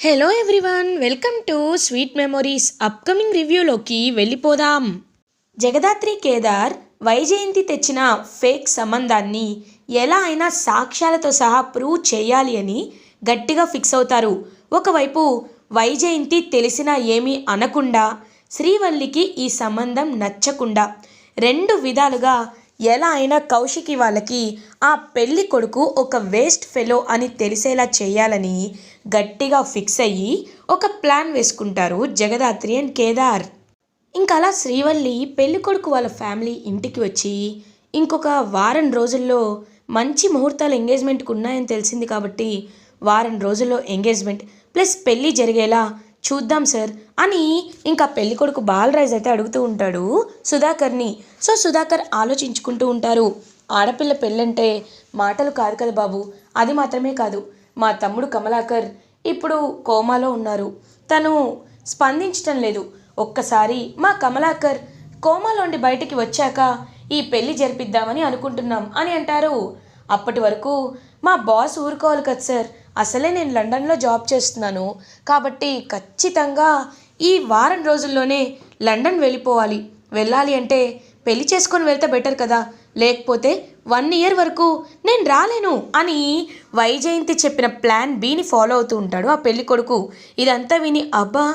Hello everyone welcome to sweet memories upcoming రివ్యూలోకి వెళ్ళిపోదాం. జగదాత్రి కేదార్ వైజయంతి తెచ్చిన fake సంబంధాన్ని ఎలా అయినా సాక్ష్యాలతో సహా ప్రూవ్ చేయాలి అని గట్టిగా ఫిక్స్ అవుతారు. ఒకవైపు వైజయంతి తెలిసినా ఏమీ అనకుండా శ్రీవల్లికి ఈ సంబంధం నచ్చకుండా రెండు విధాలుగా ఎలా అయినా కౌశికి వాళ్ళకి ఆ పెళ్ళి కొడుకు ఒక వేస్ట్ ఫెలో అని తెలిసేలా చేయాలని గట్టిగా ఫిక్స్ అయ్యి ఒక ప్లాన్ వేసుకుంటారు జగదాత్రి అండ్ కేదార్. ఇంకా అలా శ్రీవల్లి పెళ్ళి కొడుకు వాళ్ళ ఫ్యామిలీ ఇంటికి వచ్చి ఇంకొక వారం రోజుల్లో మంచి ముహూర్తాలు ఎంగేజ్మెంట్కి ఉన్నాయని తెలిసింది కాబట్టి వారం రోజుల్లో ఎంగేజ్మెంట్ ప్లస్ పెళ్ళి జరిగేలా చూద్దాం సార్ అని ఇంకా పెళ్ళి కొడుకు బాలరాజ్ అయితే అడుగుతూ ఉంటాడు సుధాకర్ని. సో సుధాకర్ ఆలోచించుకుంటూ ఉంటారు. ఆడపిల్ల పెళ్ళంటే మాటలు కాదు కదా బాబు. అది మాత్రమే కాదు. మా తమ్ముడు కమలాకర్ ఇప్పుడు కోమాలో ఉన్నారు. తను స్పందించటం లేదు. ఒక్కసారి మా కమలాకర్ కోమాలోండి బయటికి వచ్చాక ఈ పెళ్ళి జరిపిద్దామని అనుకుంటున్నాం అని అంటారు. అప్పటి వరకు మా బాస్ ఊరుకోవాలి కదా సార్. అసలే నేను లండన్లో జాబ్ చేస్తున్నాను. కాబట్టి ఖచ్చితంగా ఈ వారం రోజుల్లోనే లండన్ వెళ్ళిపోవాలి. వెళ్ళాలి అంటే పెళ్ళి చేసుకొని వెళ్తే బెటర్ కదా. లేకపోతే వన్ ఇయర్ వరకు నేను రాలేను అని వైజయంతి చెప్పిన ప్లాన్ బీని ఫాలో అవుతూ ఉంటాడు ఆ పెళ్ళి కొడుకు. ఇదంతా విని అబ్బా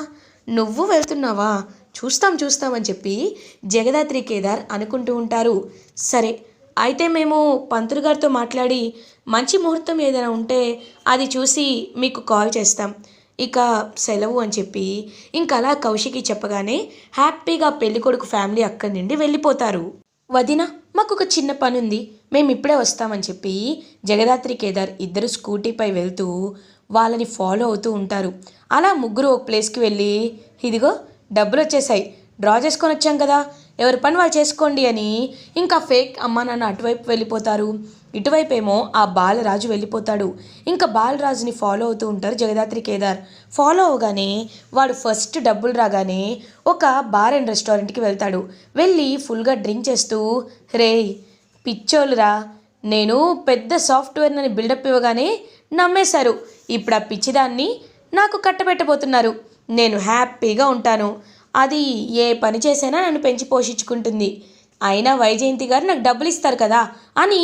నువ్వు వెళ్తున్నావా? చూస్తాం చూస్తామని చెప్పి జగదాత్రి కేదార్ అనుకుంటూ ఉంటారు. సరే అయితే మేము పంతులు గారితో మాట్లాడి మంచి ముహూర్తం ఏదైనా ఉంటే అది చూసి మీకు కాల్ చేస్తాం. ఇక సెలవు అని చెప్పి ఇంకలా అలా కౌశికి చెప్పగానే హ్యాపీగా పెళ్ళికొడుకు ఫ్యామిలీ అక్కడి నుండి వెళ్ళిపోతారు. వదిన మాకు ఒక చిన్న పని ఉంది మేము ఇప్పుడే వస్తామని చెప్పి జగదాత్రి కేదార్ ఇద్దరు స్కూటీపై వెళ్తూ వాళ్ళని ఫాలో అవుతూ ఉంటారు. అలా ముగ్గురు ఒక ప్లేస్కి వెళ్ళి ఇదిగో డబ్బులు వచ్చేసాయి డ్రా చేసుకొని వచ్చాం కదా. ఎవరి పని వాళ్ళు చేసుకోండి అని ఇంకా ఫేక్ అమ్మా నాన్న అటువైపు వెళ్ళిపోతారు. ఇటువైపు ఏమో ఆ బాలరాజు వెళ్ళిపోతాడు. ఇంకా బాలరాజుని ఫాలో అవుతూ ఉంటారు జగదాత్రి కేదార్. ఫాలో అవగానే వాడు ఫస్ట్ డబ్బులు రాగానే ఒక బార్ అండ్ రెస్టారెంట్కి వెళ్తాడు. వెళ్ళి ఫుల్గా డ్రింక్ చేస్తూ రే పిచ్చోళ్ళురా నేను పెద్ద సాఫ్ట్వేర్ అని బిల్డప్ ఇవ్వగానే నమ్మేశారు. ఇప్పుడు ఆ పిచ్చిదాన్ని నాకు కట్టబెట్టబోతున్నారు. నేను హ్యాపీగా ఉంటాను. అది ఏ పని చేసైనా నన్ను పెంచి పోషించుకుంటుంది. అయినా వైజయంతి గారు నాకు డబ్బులు ఇస్తారు కదా అని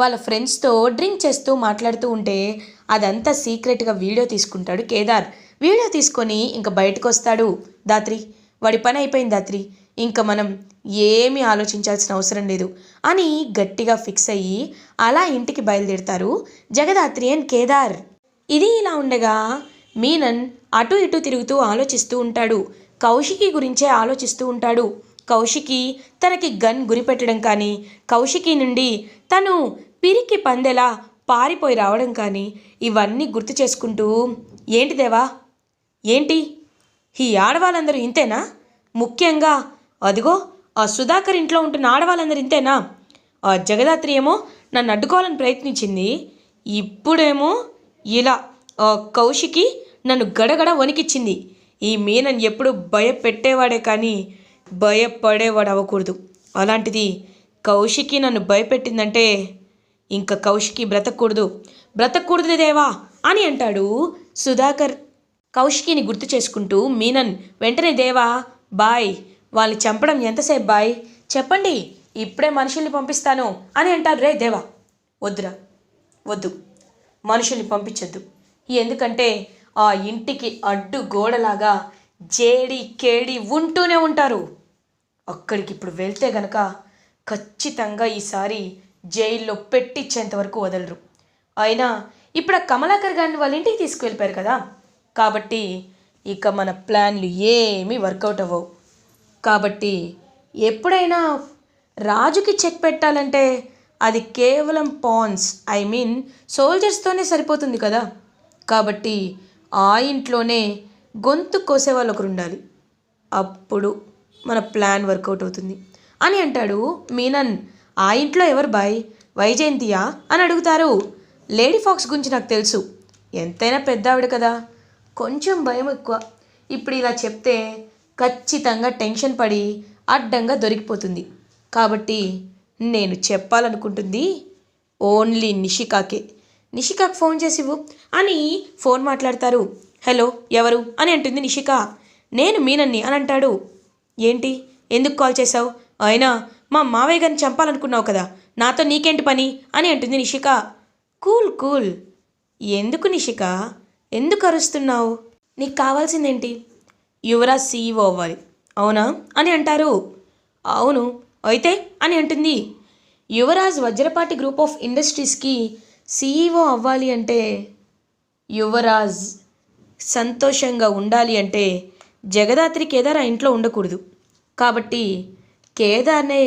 వాళ్ళ ఫ్రెండ్స్తో డ్రింక్ చేస్తూ మాట్లాడుతూ ఉంటే అదంతా సీక్రెట్గా వీడియో తీసుకుంటాడు కేదార్. వీడియో తీసుకొని ఇంకా బయటకు వస్తాడు దాత్రి వాడి పని అయిపోయింది దాత్రి ఇంకా మనం ఏమీ ఆలోచించాల్సిన అవసరం లేదు అని గట్టిగా ఫిక్స్ అయ్యి అలా ఇంటికి బయలుదేరుతారు జగదాత్రి అండ్ కేదార్. ఇది ఇలా ఉండగా మీనన్ అటు ఇటు తిరుగుతూ ఆలోచిస్తూ ఉంటాడు. కౌశికి గురించే ఆలోచిస్తూ ఉంటాడు. కౌశికి తనకి గన్ గురిపెట్టడం కానీ కౌశికి నుండి తను పిరికి పందెలా పారిపోయి రావడం కానీ ఇవన్నీ గుర్తు చేసుకుంటూ ఏంటి దేవా? ఏంటి? ఈ ఆడవాళ్ళందరూ ఇంతేనా? ముఖ్యంగా అదిగో ఆ సుధాకర్ ఇంట్లో ఉంటున్న ఆడవాళ్ళందరూ ఇంతేనా? ఆ జగదాత్రి ఏమో నన్ను అడ్డుకోవాలని ప్రయత్నించింది. ఇప్పుడేమో ఇలా ఆ కౌశికి నన్ను గడగడ వణికిచ్చింది. ఈ మీనన్ ఎప్పుడు భయపెట్టేవాడే కానీ భయపడేవాడు అవ్వకూడదు. అలాంటిది కౌశికి నన్ను భయపెట్టిందంటే ఇంకా కౌశికి బ్రతకూడదు. బ్రతకూడదు దేవా అని అంటాడు సుధాకర్. కౌశికిని గుర్తు చేసుకుంటూ మీనన్ వెంటనే దేవా బాయ్. వాళ్ళు చంపడం ఎంతసేపు బాయ్? చెప్పండి ఇప్పుడే మనుషుల్ని పంపిస్తాను అని అంటారు రే దేవా వద్దురా వద్దు. మనుషుల్ని పంపించొద్దు. ఎందుకంటే ఆ ఇంటికి అడ్డు గోడలాగా జేడి కేడి ఉంటూనే ఉంటారు. అక్కడికి ఇప్పుడు వెళ్తే గనక ఖచ్చితంగా ఈసారి జైల్లో పెట్టించేంత వరకు వదలరు. అయినా ఇప్పుడు ఆ కమలాకర్ గారిని వాళ్ళ ఇంటికి తీసుకువెళ్ళిపోయారు కదా. కాబట్టి ఇక మన ప్లాన్లు ఏమీ వర్కౌట్ అవ్వవు. కాబట్టి ఎప్పుడైనా రాజుకి చెక్ పెట్టాలంటే అది కేవలం పాన్స్ ఐ మీన్ సోల్జర్స్తోనే సరిపోతుంది కదా. కాబట్టి ఆ ఇంట్లోనే గొంతు కోసే వాళ్ళు ఒకరు ఉండాలి అప్పుడు మన ప్లాన్ వర్కౌట్ అవుతుంది. అని అంటాడు మీనన్. ఆ ఇంట్లో ఎవరు బాయ్? వైజయంతియా? అని అడుగుతారు. లేడీ ఫాక్స్ గురించి నాకు తెలుసు. ఎంతైనా పెద్ద ఆవిడ కదా. కొంచెం భయం ఎక్కువ. ఇప్పుడు ఇలా చెప్తే ఖచ్చితంగా టెన్షన్ పడి అడ్డంగా దొరికిపోతుంది. కాబట్టి నేను చెప్పాలనుకుంటుంది ఓన్లీ నిషికాకే. నిషికాకు ఫోన్ చేసివు అని ఫోన్ మాట్లాడతారు. హలో ఎవరు? అని అంటుంది నిషిక. నేను మీనన్ని అని అంటాడు. ఏంటి? ఎందుకు కాల్ చేశావు? అయినా మా మావయ్య గారిని చంపాలనుకున్నావు కదా నాతో నీకేంటి పని? అని అంటుంది నిషిక. Cool cool. ఎందుకు నిషిక? ఎందుకు అరుస్తున్నావు? నీకు కావాల్సిందేంటి? యువరాజ్ సీఈఓ అవ్వాలి. అవునా? అని అంటారు. అవును అయితే అని అంటుంది. యువరాజ్ వజ్రపాటి గ్రూప్ ఆఫ్ ఇండస్ట్రీస్కి సీఈఓ అవ్వాలి అంటే యువరాజ్ సంతోషంగా ఉండాలి అంటే జగదాత్రి కేదార్ ఆ ఇంట్లో ఉండకూడదు. కాబట్టి కేదార్నే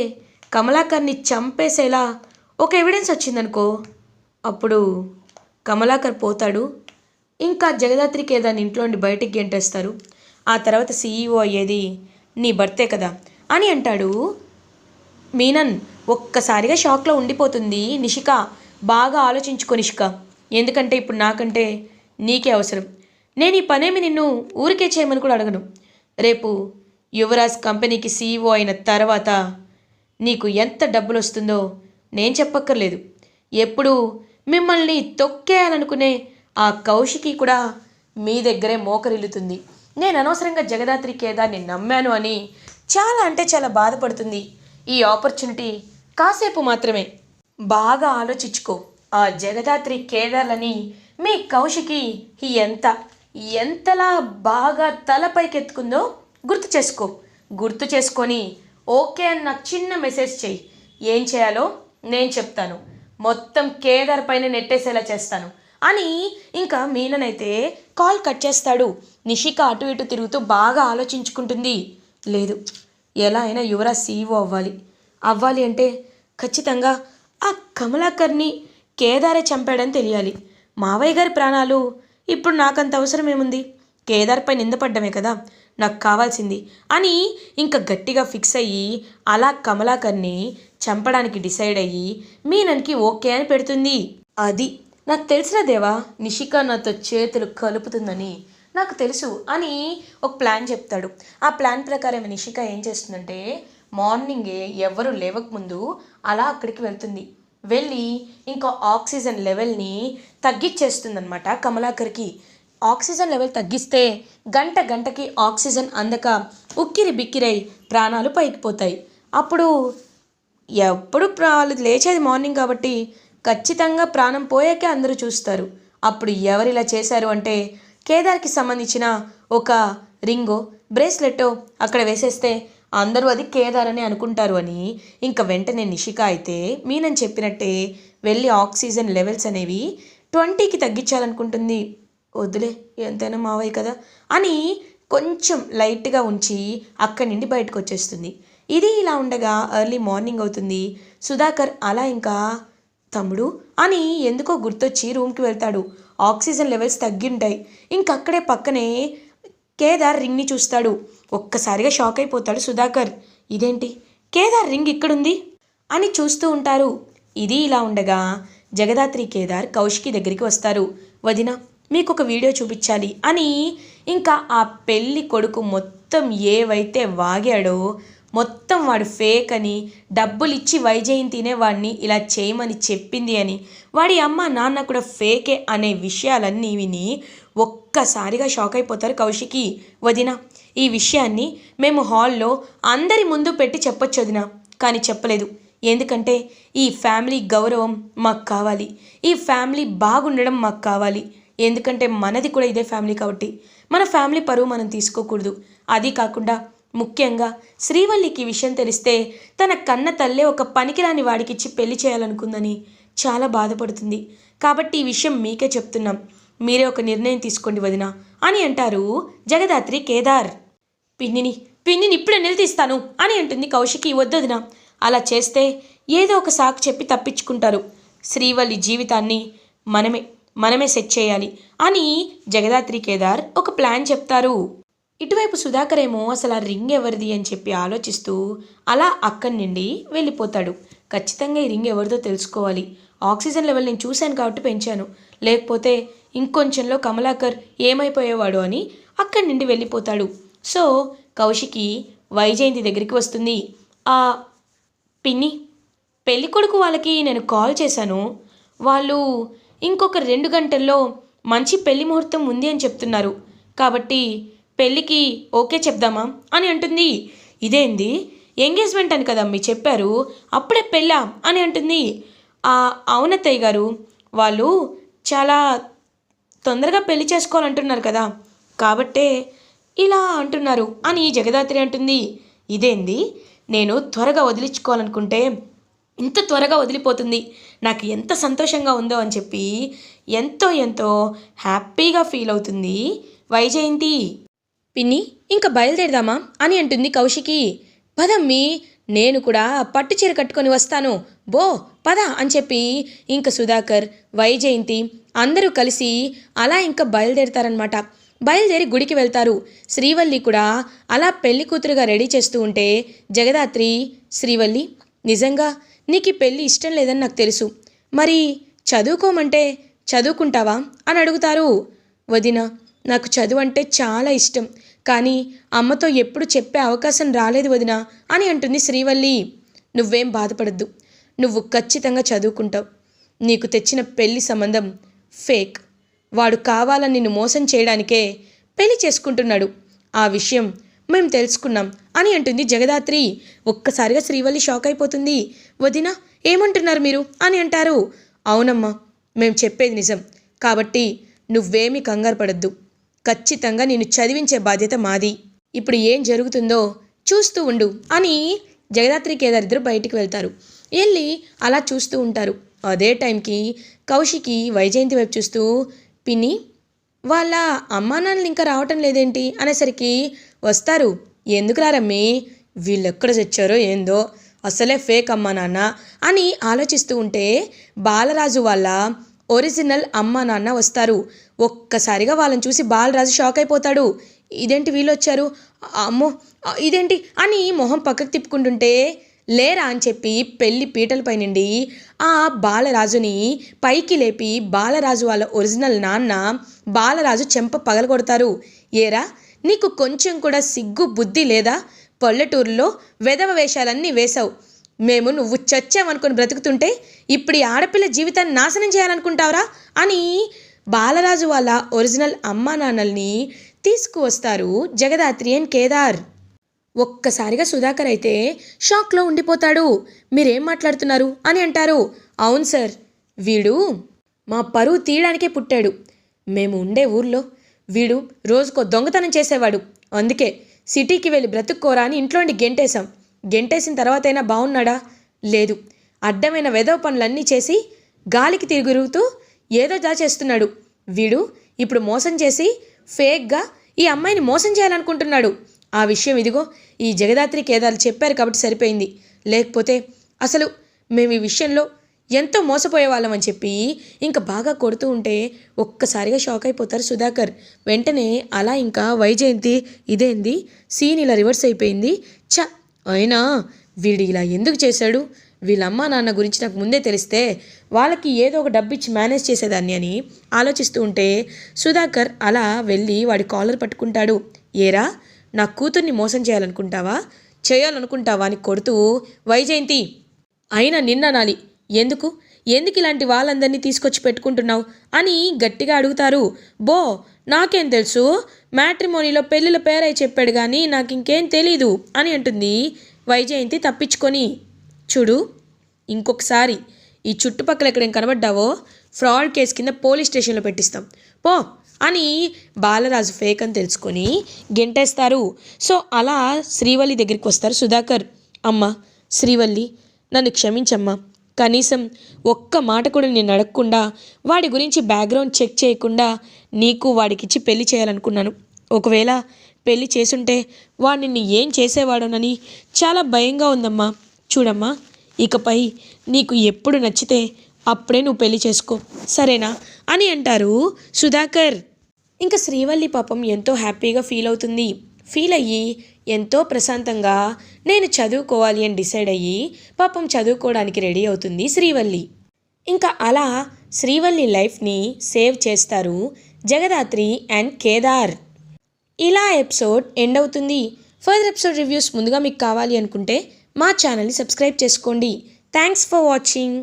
కమలాకర్ని చంపేసేలా ఒక ఎవిడెన్స్ వచ్చిందనుకో అప్పుడు కమలాకర్ పోతాడు. ఇంకా జగదాత్రి కేదార్ని ఇంట్లో నుండి బయటికి గెంటేస్తారు. ఆ తర్వాత సీఈఓ అయ్యేది నీ భర్తే కదా అని అంటాడు. మీనన్ ఒక్కసారిగా షాక్లో ఉండిపోతుంది. నిషిక బాగా ఆలోచించుకొనిషుక ఎందుకంటే ఇప్పుడు నాకంటే నీకే అవసరం. నేను ఈ పనేమి నిన్ను ఊరికే చేయమని కూడా అడగను. రేపు యువరాజ్ కంపెనీకి సీఈఓ అయిన తర్వాత నీకు ఎంత డబ్బులు వస్తుందో నేను చెప్పక్కర్లేదు. ఎప్పుడు మిమ్మల్ని తొక్కేయాలనుకునే ఆ కౌశికి కూడా మీ దగ్గరే మోకరిల్లుతుంది. నేను అనవసరంగా జగదాత్రి కేదాన్ని నమ్మాను అని చాలా అంటే చాలా బాధపడుతుంది. ఈ ఆపర్చునిటీ కాసేపు మాత్రమే. బాగా ఆలోచించుకో. ఆ జగదాత్రి కేదార్లని మీ కౌశికి ఎంత ఎంతలా బాగా తలపైకెత్తుకుందో గుర్తు చేసుకో. గుర్తు చేసుకొని ఓకే అన్న చిన్న మెసేజ్ చెయ్యి. ఏం చేయాలో నేను చెప్తాను. మొత్తం కేదార్ పైన నెట్టేసేలా చేస్తాను. అని ఇంకా మీననైతే కాల్ కట్ చేస్తాడు. నిషిక అటు ఇటు తిరుగుతూ బాగా ఆలోచించుకుంటుంది. లేదు ఎలా అయినా యువరాజ్ సీఈఓ అవ్వాలి. అవ్వాలి అంటే ఖచ్చితంగా ఆ కమలాకర్ని కేదారే చంపాడని తెలియాలి. మావయ్య గారి ప్రాణాలు ఇప్పుడు నాకంత అవసరం ఏముంది కేదార్పై నిందపడ్డమే కదా? నాకు కావాల్సింది. అని ఇంకా గట్టిగా ఫిక్స్ అయ్యి అలా కమలాకర్ని చంపడానికి డిసైడ్ అయ్యి మీనన్కి ఓకే అని పెడుతుంది. అది. నాకు తెలిసిన దేవా నిషిక నాతో చేతులు కలుపుతుందని నాకు తెలుసు అని ఒక ప్లాన్ చెప్తాడు. ఆ ప్లాన్ ప్రకారం నిషిక ఏం చేస్తుందంటే మార్నింగే ఎవరు లేవకముందు అలా అక్కడికి వెళ్తుంది. వెళ్ళి ఇంకా ఆక్సిజన్ లెవెల్ని తగ్గించేస్తుందన్నమాట కమలాకర్కి. ఆక్సిజన్ లెవెల్ తగ్గిస్తే గంట గంటకి ఆక్సిజన్ అందక ఉక్కిరి బిక్కిరై ప్రాణాలు పైకి పోతాయి. అప్పుడు ఎప్పుడు వాళ్ళు లేచేది మార్నింగ్ కాబట్టి ఖచ్చితంగా ప్రాణం పోయాకే అందరూ చూస్తారు. అప్పుడు ఎవరు ఇలా చేశారు అంటే కేదార్కి సంబంధించిన ఒక రింగో బ్రేస్లెట్టో అక్కడ వేసేస్తే అందరూ అది కేదార్ అని అనుకుంటారు అని. ఇంకా వెంటనే నిషిక అయితే మీనని చెప్పినట్టే వెళ్ళి ఆక్సిజన్ లెవెల్స్ అనేవి ట్వంటీకి తగ్గించాలనుకుంటుంది. వద్దులే ఎంతైనా మావయ్య కదా అని కొంచెం లైట్గా ఉంచి అక్కడి నుండి బయటకు వచ్చేస్తుంది ఇది ఇలా ఉండగా ఎర్లీ మార్నింగ్ అవుతుంది. సుధాకర్ అలా ఇంకా? తమ్ముడు? అని ఎందుకో గుర్తొచ్చి రూమ్కి వెళ్తాడు. Oxygen levels తగ్గింటాయి. ఇంకక్కడే పక్కనే కేదార్ రింగ్ని చూస్తాడు. ఒక్కసారిగా షాక్ అయిపోతాడు సుధాకర్. ఇదేంటి? కేదార్ రింగ్ ఇక్కడుంది? అని చూస్తూ ఉంటారు. ఇది ఇలా ఉండగా జగదాత్రి కేదార్ కౌశికి దగ్గరికి వస్తారు. వదిన మీకు ఒక వీడియో చూపించాలి అని ఇంకా ఆ పెళ్ళి కొడుకు మొత్తం ఏవైతే వాగాడో మొత్తం వాడు ఫేక్ అని డబ్బులు ఇచ్చి వైజయంతినే వాడిని ఇలా చేయమని చెప్పింది అని వాడి అమ్మ నాన్న కూడా ఫేకే అనే విషయాలన్నీ విని ఒక్కసారిగా షాక్ అయిపోతారు కౌశికి. వదిన ఈ విషయాన్ని మేము హాల్లో అందరి ముందు పెట్టి చెప్పొచ్చు వదిన కానీ చెప్పలేదు. ఎందుకంటే ఈ ఫ్యామిలీ గౌరవం మాకు కావాలి. ఈ ఫ్యామిలీ బాగుండడం మాకు కావాలి. ఎందుకంటే మనది కూడా ఇదే ఫ్యామిలీ కాబట్టి. మన ఫ్యామిలీ పరువు మనం తీసుకోకూడదు. అది కాకుండా ముఖ్యంగా శ్రీవల్లికి విషయం తెలిస్తే తన కన్న తల్లే ఒక పనికిరాని వాడికిచ్చి పెళ్ళి చేయాలనుకుందని చాలా బాధపడుతుంది. కాబట్టి ఈ విషయం మీకే చెప్తున్నాం. మీరే ఒక నిర్ణయం తీసుకోండి వదిన అని అంటారు జగదాత్రి కేదార్. పిన్నిని పిన్నిని ఇప్పుడే నిలదీస్తాను అని అంటుంది కౌశికి వద్దొదిన అలా చేస్తే ఏదో ఒక సాకు చెప్పి తప్పించుకుంటారు. శ్రీవల్లి జీవితాన్ని మనమే మనమే సెట్ చేయాలి అని జగదాత్రి కేదార్ ఒక ప్లాన్ చెప్తారు. ఇటువైపు సుధాకర్ ఏమో అసలు ఆ రింగ్ ఎవరిది అని చెప్పి ఆలోచిస్తూ అలా అక్కడి నుండి వెళ్ళిపోతాడు. ఖచ్చితంగా ఈ రింగ్ ఎవరిదో తెలుసుకోవాలి. ఆక్సిజన్ లెవెల్ నేను చూశాను కాబట్టి పెంచాను. లేకపోతే ఇంకొంచెంలో కమలాకర్ ఏమైపోయేవాడు అని అక్కడి నుండి వెళ్ళిపోతాడు. సో కౌశికి వైజయంతి దగ్గరికి వస్తుంది. ఆ పిన్ని పెళ్ళికొడుకు వాళ్ళకి నేను కాల్ చేశాను. వాళ్ళు ఇంకొక రెండు గంటల్లో మంచి పెళ్ళి ముహూర్తం ఉంది అని చెప్తున్నారు. కాబట్టి పెళ్ళికి ఓకే చెప్దామా అని అంటుంది. ఇదేంది? ఎంగేజ్మెంట్ అని కదా మీ చెప్పారు. అప్పుడే పెళ్ళా అని అంటుంది. "ఆ, అవునత్తయ్య గారు వాళ్ళు చాలా తొందరగా పెళ్ళి చేసుకోవాలంటున్నారు కదా. కాబట్టే ఇలా అంటున్నారు అని జగదాత్రి అంటుంది. ఇదేంది? నేను త్వరగా వదిలించుకోవాలనుకుంటే ఇంత త్వరగా వదిలిపోతుంది. నాకు ఎంత సంతోషంగా ఉందో అని చెప్పి ఎంతో ఎంతో హ్యాపీగా ఫీల్ అవుతుంది. వైజయంతి. పిన్ని ఇంకా బయలుదేరదామా? అని అంటుంది కౌశికి. పదమ్మి నేను కూడా పట్టు చీర కట్టుకొని వస్తాను. బో పద అని చెప్పి ఇంక సుధాకర్ వైజయంతి అందరూ కలిసి అలా ఇంకా బయలుదేరతారనమాట బయలుదేరి గుడికి వెళ్తారు. శ్రీవల్లి కూడా అలా పెళ్ళి కూతురుగా రెడీ చేస్తూ ఉంటే జగదాత్రి శ్రీవల్లి నిజంగా నీకు ఈ పెళ్ళి ఇష్టం లేదని నాకు తెలుసు. మరి చదువుకోమంటే చదువుకుంటావా? అని అడుగుతారు. వదిన నాకు చదువు అంటే చాలా ఇష్టం. కానీ అమ్మతో ఎప్పుడు చెప్పే అవకాశం రాలేదు వదిన అని అంటుంది శ్రీవల్లి. నువ్వేం బాధపడద్దు. నువ్వు ఖచ్చితంగా చదువుకుంటావు. నీకు తెచ్చిన పెళ్ళి సంబంధం ఫేక్. వాడు కావాలని నిన్ను మోసం చేయడానికే పెళ్ళి చేసుకుంటున్నాడు. ఆ విషయం మేము తెలుసుకున్నాం అని అంటుంది జగదాత్రి. ఒక్కసారిగా శ్రీవల్లి షాక్ అయిపోతుంది. వదిన ఏమంటున్నారు మీరు? అని అంటారు. అవునమ్మా మేము చెప్పేది నిజం. కాబట్టి నువ్వేమీ కంగారు పడద్దు. ఖచ్చితంగా నేను చదివించే బాధ్యత మాది. ఇప్పుడు ఏం జరుగుతుందో చూస్తూ ఉండు అని జగదాత్రి కేదారిద్దరు బయటికి వెళ్తారు. వెళ్ళి అలా చూస్తూ ఉంటారు. అదే టైంకి కౌశికి వైజయంతి వైపు చూస్తూ పిన్ని వాళ్ళ అమ్మా నాన్నలు ఇంకా రావటం లేదేంటి? అనేసరికి వస్తారు. ఎందుకు రారమ్మి? వీళ్ళెక్కడ తెచ్చారో ఏందో? అసలే ఫేక్ అమ్మా నాన్న అని ఆలోచిస్తూ ఉంటే బాలరాజు వాళ్ళ ఒరిజినల్ అమ్మా నాన్న వస్తారు. ఒక్కసారిగా వాళ్ళని చూసి బాలరాజు షాక్ అయిపోతాడు. ఇదేంటి వీళ్ళు వచ్చారు అమ్మో ఇదేంటి? అని మొహం పక్కకు తిప్పుకుంటుంటే లేరా అని చెప్పి పెళ్ళి పీటలపై నుండి ఆ బాలరాజుని పైకి లేపి బాలరాజు వాళ్ళ ఒరిజినల్ నాన్న బాలరాజు చెంప పగలగొడతారు. ఏరా నీకు కొంచెం కూడా సిగ్గు బుద్ధి లేదా? పల్లెటూరులో వెధవ వేషాలన్నీ వేశావు. మేము నువ్వు చచ్చామనుకుని బ్రతుకుతుంటే ఇప్పుడు ఈ ఆడపిల్ల జీవితాన్ని నాశనం చేయాలనుకుంటావురా అని బాలరాజు వాళ్ళ ఒరిజినల్ అమ్మా నాన్నల్ని తీసుకువస్తారు జగదాత్రి అండ్ కేదార్. ఒక్కసారిగా సుధాకర్ అయితే షాక్లో ఉండిపోతాడు. మీరేం మాట్లాడుతున్నారు? అని అంటారు. అవును సార్ వీడు మా పరువు తీయడానికే పుట్టాడు. మేము ఉండే ఊర్లో వీడు రోజుకో దొంగతనం చేసేవాడు. అందుకే సిటీకి వెళ్ళి బ్రతుక్కోరా అని ఇంట్లోండి గెంటేశాం. గెంటేసిన తర్వాతైనా బాగున్నాడా లేదు. అడ్డమైన వెధవ పనులన్నీ చేసి గాలికి తిరుగుతూ ఏదో దాచేస్తున్నాడు వీడు ఇప్పుడు మోసం చేసి ఫేక్గా ఈ అమ్మాయిని మోసం చేయాలనుకుంటున్నాడు. ఆ విషయం ఇదిగో ఈ జగదాత్రి కేదారు చెప్పారు కాబట్టి సరిపోయింది. లేకపోతే అసలు మేము ఈ విషయంలో ఎంతో మోసపోయే వాళ్ళం అని చెప్పి ఇంకా బాగా కొడుతూ ఉంటే ఒక్కసారిగా షాక్ అయిపోతారు సుధాకర్. వెంటనే అలా ఇంకా వైజయంతి ఇదేంది? సీన్ ఇలా రివర్స్ అయిపోయింది. చ అయినా వీడు ఇలా ఎందుకు చేశాడు? వీళ్ళమ్మ నాన్న గురించి నాకు ముందే తెలిస్తే వాళ్ళకి ఏదో ఒక డబ్బు ఇచ్చి మేనేజ్ చేసేదాన్ని అని ఆలోచిస్తూ ఉంటే సుధాకర్ అలా వెళ్ళి వాడి కాలర్ పట్టుకుంటాడు. ఏరా? నా కూతుర్ని మోసం చేయాలనుకుంటావా? చేయాలనుకుంటావా అని కొడుతూ వైజయంతి అయినా నిన్ననాలి ఎందుకు? ఎందుకు ఇలాంటి వాళ్ళందరినీ తీసుకొచ్చి పెట్టుకుంటున్నావు? అని గట్టిగా అడుగుతారు. బో నాకేం తెలుసు? మ్యాట్రిమోనీలో పెళ్ళిళ్ళ పేరై చెప్పాడు కానీ నాకు ఇంకేం తెలీదు అని అంటుంది వైజయంతి తప్పించుకొని. చూడు ఇంకొకసారి ఈ చుట్టుపక్కల ఎక్కడేం కనబడ్డావో? ఫ్రాడ్ కేసు కింద పోలీస్ స్టేషన్లో పెట్టిస్తాం. పో అని బాలరాజు ఫేక్ అని తెలుసుకొని గెంటేస్తారు. సో అలా శ్రీవల్లి దగ్గరికి వస్తారు. సుధాకర్ అమ్మ శ్రీవల్లి నన్ను క్షమించమ్మా. కనీసం ఒక్క మాట కూడా నేను అడగకుండా వాడి గురించి బ్యాక్గ్రౌండ్ చెక్ చేయకుండా నీకు వాడికిచ్చి పెళ్ళి చేయాలనుకున్నాను. ఒకవేళ పెళ్ళి చేసుంటే వాడు నిన్ను ఏం చేసేవాడోనని చాలా భయంగా ఉందమ్మా. చూడమ్మా ఇకపై నీకు ఎప్పుడు నచ్చితే అప్పుడే నువ్వు పెళ్ళి చేసుకో. సరేనా? అని అంటారు సుధాకర్. ఇంకా శ్రీవల్లి పాపం ఎంతో హ్యాపీగా ఫీల్ అవుతుంది. ఫీల్ అయ్యి ఎంతో ప్రశాంతంగా నేను చదువుకోవాలి అని డిసైడ్ అయ్యి పాపం చదువుకోవడానికి రెడీ అవుతుంది శ్రీవల్లి. ఇంకా అలా శ్రీవల్లి లైఫ్ని సేవ్ చేస్తారు జగదాత్రి అండ్ కేదార్. ఇలా ఎపిసోడ్ ఎండ్ అవుతుంది. ఫర్దర్ ఎపిసోడ్ రివ్యూస్ ముందుగా మీకు కావాలి అనుకుంటే మా ఛానల్ని సబ్స్క్రైబ్ చేసుకోండి. Thanks for watching.